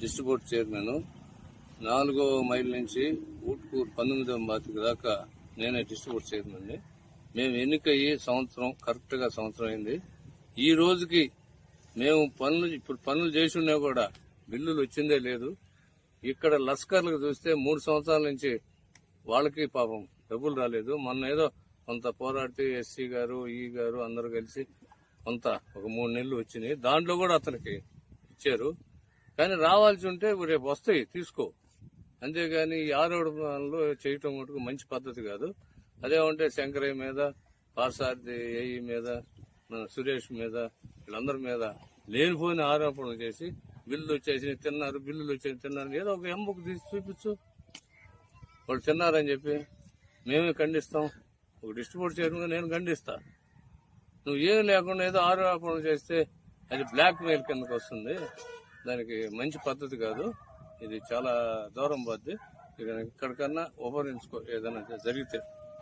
Distribute chairman. నాలుగో mile నుంచి ఊట్కూరు పంతొమ్మిదవ బాతికి దాకా నేనే డిస్ట్రిబ్యూట్ చైర్మన్ మేము ఎన్నికయ్యి సంవత్సరం కరెక్ట్గా సంవత్సరం అయింది. ఈ రోజుకి మేము పనులు ఇప్పుడు పనులు చేసి ఉన్నా కూడా బిల్లులు వచ్చిందే లేదు. ఇక్కడ లస్కర్లకు చూస్తే మూడు సంవత్సరాల నుంచి వాళ్ళకి పాపం డబ్బులు రాలేదు. మొన్న ఏదో కొంత పోరాడితే ఎస్సీ గారు ఈ గారు అందరూ కలిసి కొంత ఒక మూడు నెలలు వచ్చినాయి. దాంట్లో కూడా అతనికి ఇచ్చారు. కానీ రావాల్సి ఉంటే రేపు వస్తాయి తీసుకో. అంతేగాని ఈ ఆరోడు చేయటం మటుకు మంచి పద్ధతి కాదు. అదేమంటే శంకరయ్య మీద పార్సార్థి ఏఈ మీద మన సురేష్ మీద వీళ్ళందరి మీద లేనిపోయిన ఆరోపణలు చేసి బిల్లులు వచ్చేసి తిన్నారు బిల్లులు వచ్చేసి తిన్నారు. ఏదో ఒక ఎంబుక్ తీసి చూపించు. వాళ్ళు తిన్నారని చెప్పి మేమే ఖండిస్తాం. ఒక డిస్ట్రిబ్యూట్ చేయడం నేను ఖండిస్తా. నువ్వు ఏం లేకుండా ఏదో ఆరోపణలు చేస్తే అది బ్లాక్ మెయిల్ కిందకు వస్తుంది. దానికి మంచి పద్ధతి కాదు. ఇది చాలా దూరం పోద్ది. ఇక ఇక్కడికన్నా ఉపకరించుకో ఏదైనా జరిగితే.